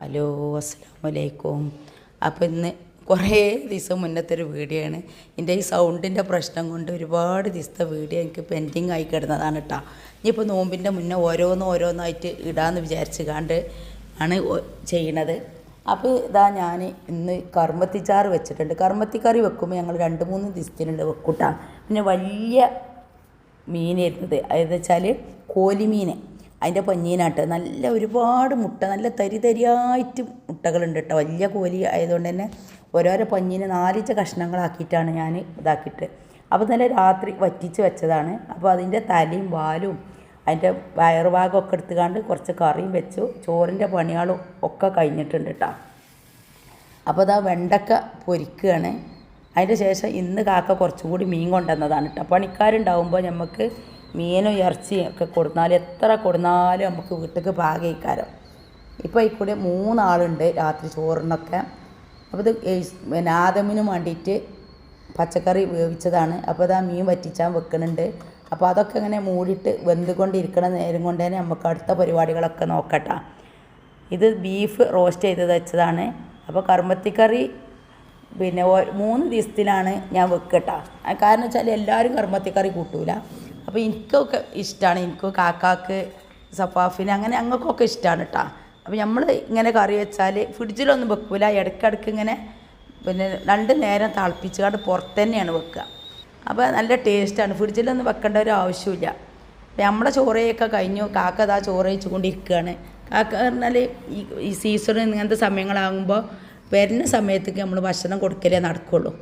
Hello അസ്സാം വലൈക്കും അപ്പോൾ ഇന്ന് കുറേ ദിവസം മുന്നത്തെ ഒരു വീഡിയോ ആണ് എന്റെ ഈ സൗണ്ടിന്റെ പ്രശ്നം കൊണ്ട് ഒരുപാട് ദിവസത്തെ വീഡിയോ എനിക്ക് പെൻഡിങ് ആയി കിടന്നതാണ് കേട്ടോ ഇനിയിപ്പോൾ നോമ്പിന്റെ മുന്നേ ഓരോന്ന് ഓരോന്നായിട്ട് ഇടാമെന്ന് വിചാരിച്ച് കണ്ട് ആണ് ചെയ്യണത്. അപ്പോൾ ഇതാ ഞാൻ ഇന്ന് കർമ്മത്തിച്ചാറ് വെച്ചിട്ടുണ്ട്. കർമ്മത്തിക്കറി വെക്കുമ്പോൾ ഞങ്ങൾ രണ്ട് മൂന്ന് ദിവസത്തിനുണ്ട് വെക്കൂട്ടാ. പിന്നെ വലിയ മീനായിരുന്നത്. അതെന്ന് വെച്ചാൽ കോലിമീൻ അതിന്റെ പഞ്ഞീനാട്ട് നല്ല ഒരുപാട് മുട്ട നല്ല തരി തരിയായിട്ട് മുട്ടകളുണ്ട് കേട്ടോ. വലിയ കോലി ആയതുകൊണ്ട് തന്നെ ഓരോരോ പഞ്ഞീന് നാലിച്ച കഷ്ണങ്ങളാക്കിയിട്ടാണ് ഞാൻ ഇതാക്കിയിട്ട്. അപ്പോൾ നല്ല രാത്രി വറ്റിച്ച് വെച്ചതാണ്. അപ്പോൾ അതിന്റെ തലയും വാലും അതിന്റെ വയറുഭാഗമൊക്കെ എടുത്തുകൊണ്ട് കുറച്ച് കറിയും വെച്ചു. ചോറിന്റെ പണികളും ഒക്കെ കഴിഞ്ഞിട്ടുണ്ട് കേട്ടോ. അപ്പോൾ അതാ വെണ്ടക്ക പൊരിക്കുകയാണ്. അതിന്റെ ശേഷം ഇന്ന് കാക്ക കുറച്ചും കൂടി മീൻ കൊണ്ടുവന്നതാണ് കേട്ടോ. പണിക്കാരുണ്ടാവുമ്പോൾ നമുക്ക് മീനും ഇറച്ചിയും ഒക്കെ കൊടുന്നാൽ എത്ര കൊടുന്നാലും നമുക്ക് വീട്ടിലേക്ക് പാകയിക്കാരം ഇപ്പോൾ ഈ കൂടെ മൂന്നാളുണ്ട് രാത്രി ചോറിനൊക്കെ. അപ്പോൾ ഇത് പിന്നെ ആദമിനും വേണ്ടിയിട്ട് പച്ചക്കറി വേവിച്ചതാണ് അപ്പോൾ ഇതാ മീൻ വറ്റിച്ചാൻ വെക്കുന്നുണ്ട് അപ്പോൾ അതൊക്കെ ഇങ്ങനെ മൂടിയിട്ട് വെന്തുകൊണ്ടിരിക്കണ നേരം കൊണ്ട് തന്നെ നമുക്ക് അടുത്ത പരിപാടികളൊക്കെ നോക്കട്ടാ. ഇത് ബീഫ് റോസ്റ്റ് ചെയ്ത് വെച്ചതാണ്. അപ്പോൾ കർമ്മത്തിക്കറി പിന്നെ മൂന്ന് ദിവസത്തിലാണ് ഞാൻ വെക്കട്ടാ. കാരണം വെച്ചാൽ എല്ലാവരും കർമ്മത്തിക്കറി കൂട്ടൂല. അപ്പോൾ എനിക്കൊക്കെ ഇഷ്ടമാണ് എനിക്കും കാക്കാക്ക് സഫാഫിന് അങ്ങനെ ഞങ്ങൾക്കൊക്കെ ഇഷ്ടമാണ് കേട്ടോ അപ്പോൾ നമ്മൾ ഇങ്ങനെ കറി വെച്ചാൽ ഫ്രിഡ്ജിലൊന്നും വെക്കില്ല ഇടയ്ക്കിടയ്ക്ക് ഇങ്ങനെ പിന്നെ രണ്ട് നേരം തിളപ്പിച്ചുകൊണ്ട് പുറത്ത് തന്നെയാണ് വെക്കുക. അപ്പോൾ നല്ല ടേസ്റ്റാണ്. ഫ്രിഡ്ജിലൊന്നും വെക്കേണ്ട ഒരു ആവശ്യമില്ല നമ്മുടെ ചോറയൊക്കെ കഴിഞ്ഞു. കാക്ക അതാ ചോറ് കഴിച്ചുകൊണ്ടിരിക്കുകയാണ്. കാക്ക പറഞ്ഞാൽ ഈ ഈ സീസൺ ഇങ്ങനത്തെ സമയങ്ങളാകുമ്പോൾ വരുന്ന സമയത്തേക്ക് നമ്മൾ ഭക്ഷണം കൊടുക്കലേ നടക്കുള്ളൂ.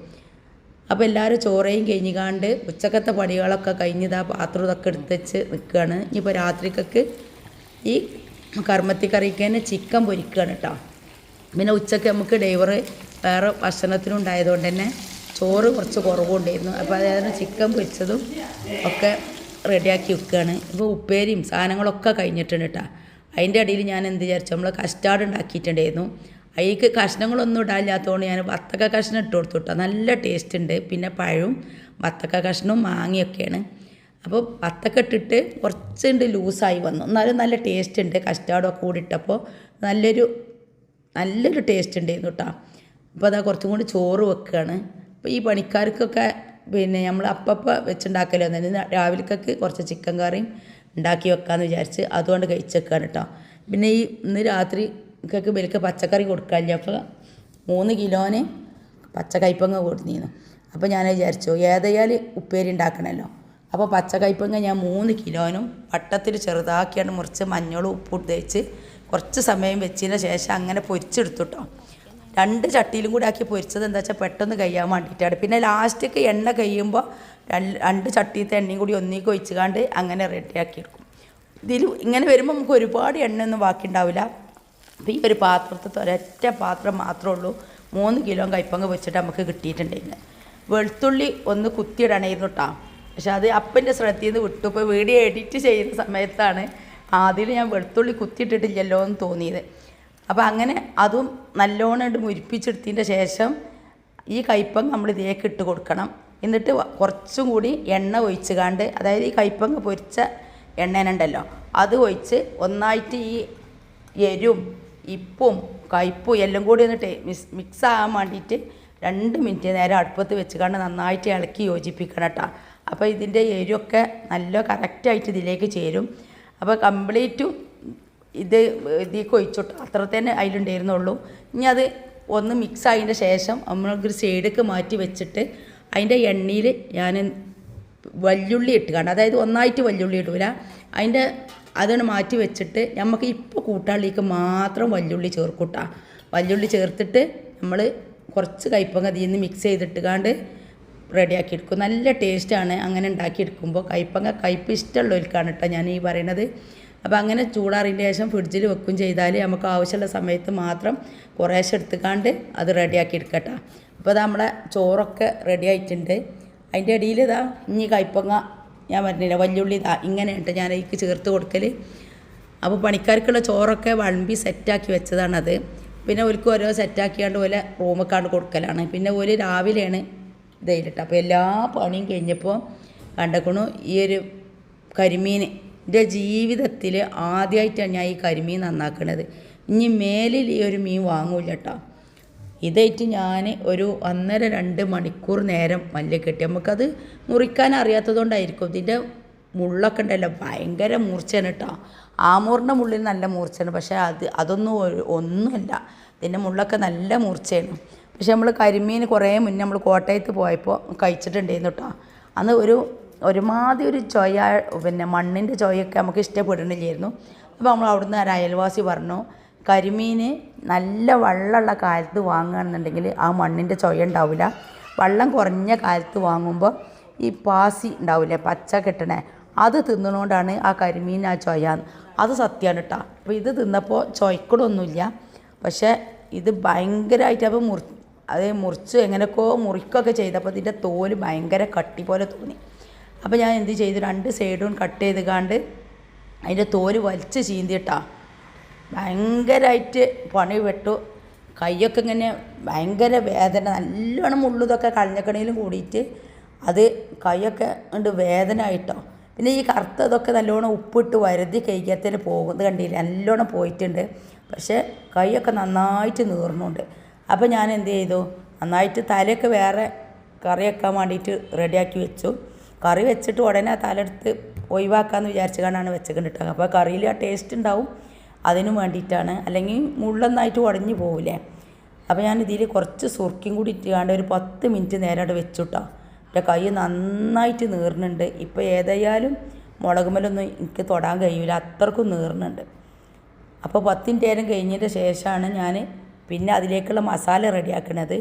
അപ്പോൾ എല്ലാവരും ചോറയും കഴിഞ്ഞിക്കാണ്ട് ഉച്ചക്കത്തെ പണികളൊക്കെ കഴിഞ്ഞിതാ പാത്രം ഇതൊക്കെ എടുത്ത് വെച്ച് നിൽക്കുകയാണ് ഇനിയിപ്പോൾ രാത്രിക്കൊക്കെ ഈ കർമ്മത്തി കറിക്ക് തന്നെ ചിക്കൻ പൊരിക്കുകയാണ് കേട്ടോ പിന്നെ ഉച്ചയ്ക്ക് നമുക്ക് ഡൈവർ വേറെ ഭക്ഷണത്തിനുണ്ടായതുകൊണ്ട് തന്നെ ചോറ് കുറച്ച് കുറവുണ്ടായിരുന്നു. അപ്പോൾ അതായത് ചിക്കൻ പൊരിച്ചതും ഒക്കെ റെഡിയാക്കി വെക്കുകയാണ് ഇപ്പോൾ ഉപ്പേരിയും സാധനങ്ങളൊക്കെ കഴിഞ്ഞിട്ടുണ്ട് കേട്ടോ അതിന്റെ ഇടയിൽ ഞാൻ എന്ത് വിചാരിച്ചു? നമ്മൾ കസ്റ്റാർഡ് ഉണ്ടാക്കിയിട്ടുണ്ടായിരുന്നു. അതിലേക്ക് കഷ്ണങ്ങളൊന്നും ഇടാനില്ലാത്തതുകൊണ്ട് ഞാൻ വത്തക്ക കഷ്ണം ഇട്ട് കൊടുത്തു നല്ല ടേസ്റ്റ് ഉണ്ട്. പിന്നെ പഴവും വത്തക്ക കഷ്ണവും മാങ്ങയൊക്കെയാണ്. അപ്പോൾ വത്തക്ക ഇട്ടിട്ട് കുറച്ചുണ്ട് ലൂസായി വന്നു. എന്നാലും നല്ല ടേസ്റ്റ് ഉണ്ട്. കസ്റ്റാർഡൊക്കെ കൂടി ഇട്ടപ്പോൾ നല്ലൊരു നല്ലൊരു ടേസ്റ്റ് ഉണ്ടായിരുന്നു കേട്ടോ അപ്പോൾ അതാ കുറച്ചും കൂടി ചോറ് വെക്കുകയാണ് അപ്പോൾ ഈ പണിക്കാർക്കൊക്കെ പിന്നെ നമ്മൾ അപ്പപ്പം വെച്ചുണ്ടാക്കലോ എന്നാൽ രാവിലേക്കൊക്കെ കുറച്ച് ചിക്കൻ കറിയും ഉണ്ടാക്കി വെക്കാമെന്ന് വിചാരിച്ച് അതുകൊണ്ട് കഴിച്ചേക്കാണ് കേട്ടോ പിന്നെ ഈ ഇന്ന് രാത്രിക്കൊക്കെ ഇവർക്ക് പച്ചക്കറി കൊടുക്കാനില്ല അപ്പോൾ മൂന്ന് കിലോന് പച്ചക്കയ്പങ്ങ കൊടുത്തിരുന്നു അപ്പോൾ ഞാൻ വിചാരിച്ചു ഏതായാൽ ഉപ്പേരി ഉണ്ടാക്കണമല്ലോ അപ്പോൾ പച്ചക്കയ്പങ്ങ ഞാൻ മൂന്ന് കിലോനും വട്ടത്തിൽ ചെറുതാക്കിയാണ് മുറിച്ച് മഞ്ഞളും ഉപ്പും തേച്ച് കുറച്ച് സമയം വെച്ചതിന് ശേഷം അങ്ങനെ പൊരിച്ചെടുത്തു കേട്ടോ രണ്ട് ചട്ടിയിലും കൂടി ആക്കി പൊരിച്ചത് എന്താ വെച്ചാൽ പെട്ടെന്ന് കഴിയാൻ വേണ്ടിയിട്ടാണ് പിന്നെ ലാസ്റ്റൊക്കെ എണ്ണ കഴിയുമ്പോൾ രണ്ട് ചട്ടിയത്തെ എണ്ണയും കൂടി ഒന്നിക്ക് ഒഴിച്ചുകാണ്ട് അങ്ങനെ റെഡിയാക്കി എടുക്കും. ഇതിൽ ഇങ്ങനെ വരുമ്പോൾ നമുക്ക് ഒരുപാട് എണ്ണയൊന്നും ബാക്കി ഉണ്ടാവില്ല അപ്പോൾ ഈ ഒരു പാത്രത്തിൽ ഒരൊറ്റ പാത്രം മാത്രമേ ഉള്ളൂ. മൂന്ന് കിലോ കൈപ്പങ്ങ് വെച്ചിട്ട് നമുക്ക് കിട്ടിയിട്ടുണ്ടായിരുന്നു. വെളുത്തുള്ളി ഒന്ന് കുത്തിയിടണമായിരുന്നു കേട്ടോ പക്ഷെ അത് അപ്പന്റെ ശ്രദ്ധയിൽ നിന്ന് വിട്ടു. ഇപ്പോൾ വീഡിയോ എഡിറ്റ് ചെയ്യുന്ന സമയത്താണ് ആദ്യം ഞാൻ വെളുത്തുള്ളി കുത്തിയിട്ടിട്ടില്ലല്ലോ എന്ന് തോന്നിയത്. അപ്പോൾ അങ്ങനെ അതും നല്ലോണം ഇട്ട് മുരിപ്പിച്ചെടുത്തതിന്റെ ശേഷം ഈ കൈപ്പങ്ങ് നമ്മൾ ഇതിലേക്ക് ഇട്ട് കൊടുക്കണം. എന്നിട്ട് കുറച്ചും കൂടി എണ്ണ ഒഴിച്ച് കാണ്ട് അതായത് ഈ കൈപ്പങ്ങ് പൊരിച്ച എണ്ണേനുണ്ടല്ലോ അത് ഒഴിച്ച് ഒന്നായിട്ട് ഈ എരും ഇപ്പും കയ്പും എല്ലാം കൂടി എന്നിട്ട് മിക്സ് മിക്സ് ആകാൻ വേണ്ടിയിട്ട് രണ്ട് മിനിറ്റ് നേരം അടുപ്പത്ത് വെച്ച് കണ്ട് നന്നായിട്ട് ഇളക്കി യോജിപ്പിക്കണം കേട്ടോ. അപ്പോൾ ഇതിന്റെ എരിവൊക്കെ നല്ല കറക്റ്റായിട്ട് ഇതിലേക്ക് ചേരും. അപ്പോൾ കംപ്ലീറ്റ് ഇത് ഇതിലേക്ക് ഒഴിച്ചിട്ട് അത്ര തന്നെ അതിലുണ്ടായിരുന്നുള്ളൂ. ഇനി അത് ഒന്ന് മിക്സ് ആയതിന്റെ ശേഷം നമ്മളൊരു സൈഡൊക്കെ മാറ്റി വെച്ചിട്ട് അതിന്റെ എണ്ണയിൽ ഞാൻ വല്യുള്ളി ഇട്ട് കാണും അതായത് ഒന്നായിട്ട് വല്യുള്ളി ഇടൂല. അതിന്റെ അതാണ് മാറ്റി വെച്ചിട്ട് നമുക്ക് ഇപ്പോൾ കൂട്ടാളിക്ക് മാത്രം വല്യുള്ളി ചേർക്കൂട്ട. വല്യുള്ളി ചേർത്തിട്ട് നമ്മൾ കുറച്ച് കയ്പങ്ങ അതിൽ നിന്ന് മിക്സ് ചെയ്തിട്ടുകാണ്ട് റെഡിയാക്കി എടുക്കും നല്ല ടേസ്റ്റാണ് അങ്ങനെ ഉണ്ടാക്കിയെടുക്കുമ്പോൾ കയ്പങ്ങ കയ്പ് ഇഷ്ടമുള്ളവർക്കാണ് കേട്ടോ ഞാൻ ഈ പറയണത്. അപ്പോൾ അങ്ങനെ ചൂടാറിന്റെ ശേഷം ഫ്രിഡ്ജിൽ വെക്കും ചെയ്താൽ നമുക്ക് ആവശ്യമുള്ള സമയത്ത് മാത്രം കുറേശ്ശെ എടുത്തുകാണ്ട് അത് റെഡിയാക്കി എടുക്കട്ടോ അപ്പോൾ അത് നമ്മളെ ചോറൊക്കെ റെഡി ആയിട്ടുണ്ട്. അതിന്റെ ഇടയിൽ ഇതാ ഇനി കയ്പങ്ങ ഞാൻ പറഞ്ഞില്ല വല്യുള്ളി ഇതാ ഇങ്ങനെയുണ്ട് ഞാൻ അതിക്ക് ചേർത്ത് കൊടുക്കൽ അപ്പോൾ പണിക്കാർക്കുള്ള ചോറൊക്കെ വളമ്പി സെറ്റാക്കി വെച്ചതാണത്. പിന്നെ ഒരുക്കും ഓരോ സെറ്റാക്കിയാണ്ട് പോലെ റൂമൊക്കാണ്ട് കൊടുക്കലാണ്. പിന്നെ ഒരു രാവിലെയാണ് ഇതായിട്ട് അപ്പോൾ എല്ലാ പണിയും കഴിഞ്ഞപ്പോൾ കണ്ടക്കണു ഈ ഒരു കരിമീൻ എന്റെ ജീവിതത്തിൽ ആദ്യമായിട്ടാണ് ഞാൻ ഈ കരിമീൻ നന്നാക്കണത്. ഇനി മേലിൽ ഈ ഒരു മീൻ വാങ്ങൂല കേട്ടോ ഇതായിട്ട് ഞാൻ ഒരു ഒന്നര രണ്ട് മണിക്കൂർ നേരം മല്ല് കെട്ടി. നമുക്കത് മുറിക്കാൻ അറിയാത്തതുകൊണ്ടായിരിക്കും ഇതിന്റെ മുള്ളൊക്കെ ഉണ്ടല്ലോ ഭയങ്കര മൂർച്ചയാണ് കേട്ടോ ആമൂറിന്റെ മുള്ളിൽ നല്ല മൂർച്ചയാണ് പക്ഷേ അത് അതൊന്നും ഒന്നുമല്ല. ഇതിന്റെ മുള്ളൊക്കെ നല്ല മൂർച്ചയാണ്. പക്ഷെ നമ്മൾ കരിമീൻ കുറേ മുന്നേ നമ്മൾ കോട്ടയത്ത് പോയപ്പോൾ കഴിച്ചിട്ടുണ്ടായിരുന്നു കേട്ടോ അന്ന് ഒരു ഒരുമാതിരി ഒരു ചൊയ പിന്നെ മണ്ണിന്റെ ചൊയൊക്കെ നമുക്ക് ഇഷ്ടപ്പെടുന്നില്ലായിരുന്നു അപ്പോൾ നമ്മൾ അവിടുന്ന് ഒരു അയൽവാസി പറഞ്ഞു കരിമീൻ നല്ല വെള്ളമുള്ള കാലത്ത് വാങ്ങുകയാണെന്നുണ്ടെങ്കിൽ ആ മണ്ണിന്റെ ചൊയ ഉണ്ടാവില്ല. വെള്ളം കുറഞ്ഞ കാലത്ത് വാങ്ങുമ്പോൾ ഈ പാസി ഉണ്ടാവില്ലേ പച്ച കെട്ടണേ അത് തിന്നണോണ്ടാണ് ആ കരിമീൻ ആ ചൊയ. അത് സത്യമാണ് കേട്ടോ. അപ്പോൾ ഇത് തിന്നപ്പോൾ ചൊയ്ക്കടൊന്നുമില്ല പക്ഷേ ഇത് ഭയങ്കരമായിട്ട് അപ്പോൾ മുറി അത് മുറിച്ച് എങ്ങനെയൊക്കെയോ മുറിക്കുകയൊക്കെ ചെയ്തപ്പോൾ ഇതിന്റെ തോൽ ഭയങ്കര കട്ടി പോലെ തോന്നി. അപ്പോൾ ഞാൻ എന്ത് ചെയ്തു രണ്ട് സൈഡും കട്ട് ചെയ്ത് കാണ്ട് അതിന്റെ തോൽ വലിച്ച് ചീന്തിയിട്ടാ ഭയങ്കരമായിട്ട് പണി പെട്ടു കൈയൊക്കെ ഇങ്ങനെ ഭയങ്കര വേദന നല്ലോണം മുള്ളുതൊക്കെ കളഞ്ഞക്കണേലും കൂടിയിട്ട് അത് കൈയൊക്കെ ഉണ്ട് വേദന ആയിട്ടോ പിന്നെ ഈ കറുത്തതൊക്കെ നല്ലോണം ഉപ്പിട്ട് വരുതി കഴിക്കത്തിൽ പോകുന്നത് കണ്ടില്ല? നല്ലോണം പോയിട്ടുണ്ട്. പക്ഷേ കൈയൊക്കെ നന്നായിട്ട് നീർന്നുണ്ട്. അപ്പോൾ ഞാൻ എന്ത് ചെയ്തു? നന്നായിട്ട് തലയൊക്കെ വേറെ കറി വെക്കാൻ വേണ്ടിയിട്ട് റെഡിയാക്കി വെച്ചു. കറി വെച്ചിട്ട് ഉടനെ തലെടുത്ത് ഒഴിവാക്കാമെന്ന് വിചാരിച്ചു കൊണ്ടാണ് വെച്ചിട്ടുണ്ട് അപ്പോൾ കറിയിൽ ആ ടേസ്റ്റ് ഉണ്ടാവും. അതിനു വേണ്ടിയിട്ടാണ്. അല്ലെങ്കിൽ മുള്ളന്നായിട്ട് ഉടഞ്ഞു പോവില്ലേ? അപ്പോൾ ഞാൻ ഇതിൽ കുറച്ച് സുർക്കിയും കൂടി ഇട്ടുകാണ്ട് ഒരു പത്ത് മിനിറ്റ് നേരം അവിടെ വെച്ചുട്ടോ. എന്റെ കൈ നന്നായിട്ട് നീറുന്നുണ്ട് ഇപ്പോൾ ഏതായാലും മുളക് മലൊന്നും എനിക്ക് തൊടാൻ കഴിയില്ല അത്രക്കും നീറുന്നുണ്ട് അപ്പോൾ പത്തിന്റെ നേരം കഴിഞ്ഞതിന്റെ ശേഷമാണ് ഞാൻ പിന്നെ അതിലേക്കുള്ള മസാല റെഡിയാക്കുന്നത്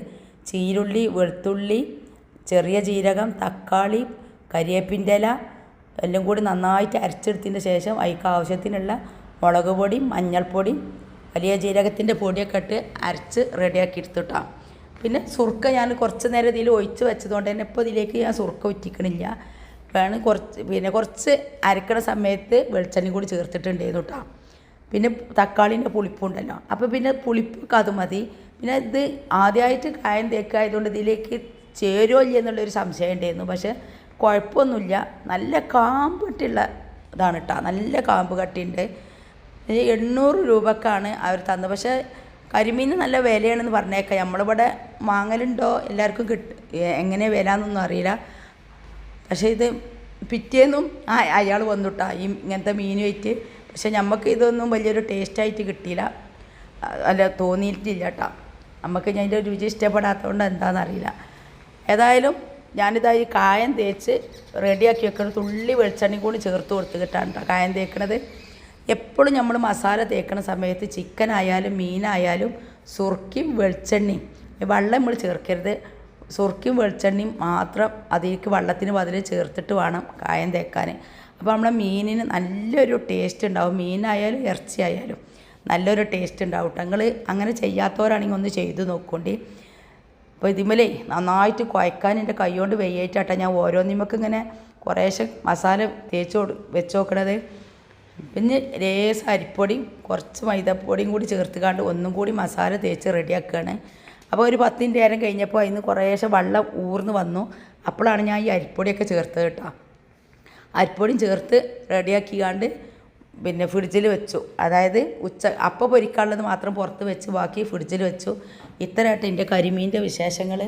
ചീരുള്ളി വെളുത്തുള്ളി ചെറിയ ജീരകം തക്കാളി കരിയേപ്പിന്റെ ഇല എല്ലാം കൂടി നന്നായിട്ട് അരച്ചെടുത്തതിന്റെ ശേഷം അതിക്ക് ആവശ്യത്തിനുള്ള മുളക് പൊടി മഞ്ഞൾപ്പൊടി വലിയ ജീരകത്തിന്റെ പൊടിയൊക്കെ ഇട്ട് അരച്ച് റെഡിയാക്കി എടുത്തിട്ടാം. പിന്നെ സുർക്ക ഞാൻ കുറച്ച് നേരം ഇതിൽ ഒഴിച്ച് വെച്ചതുകൊണ്ട് തന്നെ ഇപ്പോൾ ഇതിലേക്ക് ഞാൻ സുർക്ക ഉറ്റിക്കണില്ല. വേണം കുറച്ച് പിന്നെ കുറച്ച് അരക്കണ സമയത്ത് വെളിച്ചെണ്ണ കൂടി ചേർത്തിട്ടുണ്ടായിരുന്നു കേട്ടോ. പിന്നെ തക്കാളിന്റെ പുളിപ്പുണ്ടല്ലോ അപ്പോൾ പിന്നെ പുളിപ്പൊക്കെ അത് മതി. പിന്നെ ഇത് ആദ്യമായിട്ട് കായം തേക്കായതുകൊണ്ട് ഇതിലേക്ക് ചേരുമോ ഇല്ല എന്നുള്ളൊരു സംശയം ഉണ്ടായിരുന്നു. പക്ഷേ കുഴപ്പമൊന്നുമില്ല. നല്ല കാമ്പ് കാമ്പിട്ടുള്ള ഇതാണ് കേട്ടോ. നല്ല കാമ്പ് കട്ടിയുണ്ട്. എണ്ണൂറ് രൂപക്കാണ് അവർ തന്നത്. പക്ഷേ കരിമീൻ നല്ല വിലയാണെന്ന് പറഞ്ഞേക്കാം. നമ്മളിവിടെ വാങ്ങലുണ്ടോ എല്ലാവർക്കും കിട്ടും എങ്ങനെ വില എന്നൊന്നും അറിയില്ല. പക്ഷേ ഇത് പിറ്റേന്നും ആ അയാൾ വന്നുട്ടാ. ഈ ഇങ്ങനത്തെ വെച്ച് പക്ഷെ നമുക്ക് ഇതൊന്നും വലിയൊരു ടേസ്റ്റായിട്ട് കിട്ടിയില്ല. അല്ല തോന്നിയിട്ടില്ല കേട്ടോ നമുക്ക് അതിന്റെ രുചി ഇഷ്ടപ്പെടാത്തതുകൊണ്ട് എന്താണെന്നറിയില്ല ഏതായാലും ഞാനിതാ ഈ കായം തേച്ച് റെഡിയാക്കി വെക്കണം തുള്ളി വെളിച്ചെണ്ണയും കൂടി ചേർത്ത് കൊടുത്ത് കിട്ടാൻ കേട്ടോ കായം തേക്കണത്. എപ്പോഴും നമ്മൾ മസാല തേക്കണ സമയത്ത് ചിക്കൻ ആയാലും മീനായാലും സുർക്കിയും വെളിച്ചെണ്ണയും. വെള്ളം നമ്മൾ ചേർക്കരുത്. സുർക്കിയും വെളിച്ചെണ്ണയും മാത്രം അതിലേക്ക് വെള്ളത്തിന് പതിൽ ചേർത്തിട്ട് വേണം കായം തേക്കാൻ. അപ്പോൾ നമ്മളെ മീനിന് നല്ലൊരു ടേസ്റ്റ് ഉണ്ടാവും. മീനായാലും ഇറച്ചി ആയാലും നല്ലൊരു ടേസ്റ്റ് ഉണ്ടാവും കേട്ടോ നിങ്ങൾ അങ്ങനെ ചെയ്യാത്തവരാണെങ്കിൽ ഒന്ന് ചെയ്ത് നോക്കോണ്ടി. അപ്പോൾ ഇതിമലേ നന്നായിട്ട് കുഴക്കാൻ എന്റെ കൈ കൊണ്ട് വെയ്യായിട്ടാട്ടോ ഞാൻ ഓരോന്നിമക്ക് ഇങ്ങനെ കുറേശ്ശെ മസാല തേച്ച് വെച്ച് നോക്കണത്. പിന്നെ ലേസ് അരിപ്പൊടിയും കുറച്ച് മൈദപ്പൊടിയും കൂടി ചേർത്ത് കാണ്ട് ഒന്നും കൂടി മസാല തേച്ച് റെഡിയാക്കുകയാണ്. അപ്പോൾ ഒരു പത്തിന്റെ നേരം കഴിഞ്ഞപ്പോൾ അതിന് കുറേശ്ശെ വെള്ളം ഊർന്ന് വന്നു. അപ്പോഴാണ് ഞാൻ ഈ അരിപ്പൊടിയൊക്കെ ചേർത്തത് കേട്ടോ. അരിപ്പൊടിയും ചേർത്ത് റെഡിയാക്കിക്കാണ്ട് പിന്നെ ഫ്രിഡ്ജിൽ വെച്ചു. അതായത് ഉച്ച അപ്പം പൊരിക്കാനുള്ളത് മാത്രം പുറത്ത് വെച്ച് ബാക്കി ഫ്രിഡ്ജിൽ വെച്ചു. ഇത്രയായിട്ട് എന്റെ കരിമീന്റെ വിശേഷങ്ങൾ.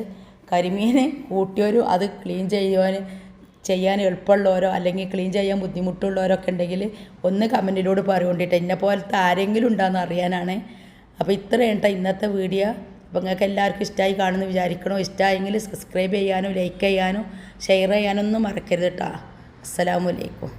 കരിമീൻ കൂട്ടിയൊരു അത് ക്ലീൻ ചെയ്യുവാൻ ചെയ്യാൻ എളുപ്പമുള്ളവരോ അല്ലെങ്കിൽ ക്ലീൻ ചെയ്യാൻ ബുദ്ധിമുട്ടുള്ളവരൊക്കെ ഉണ്ടെങ്കിൽ ഒന്ന് കമന്റിലൂടെ പറയുകൊണ്ടിട്ട് എന്നെ പോലത്തെ ആരെങ്കിലും ഉണ്ടാകുന്ന അറിയാനാണ്. അപ്പോൾ ഇത്രയും കേട്ടോ ഇന്നത്തെ വീഡിയോ. അപ്പോൾ നിങ്ങൾക്ക് എല്ലാവർക്കും ഇഷ്ടമായി കാണുമെന്ന് വിചാരിക്കണോ ഇഷ്ടമായെങ്കിൽ സബ്സ്ക്രൈബ് ചെയ്യാനും ലൈക്ക് ചെയ്യാനും ഷെയർ ചെയ്യാനൊന്നും മറക്കരുത് കേട്ടോ അസ്സലാമു അലൈക്കും.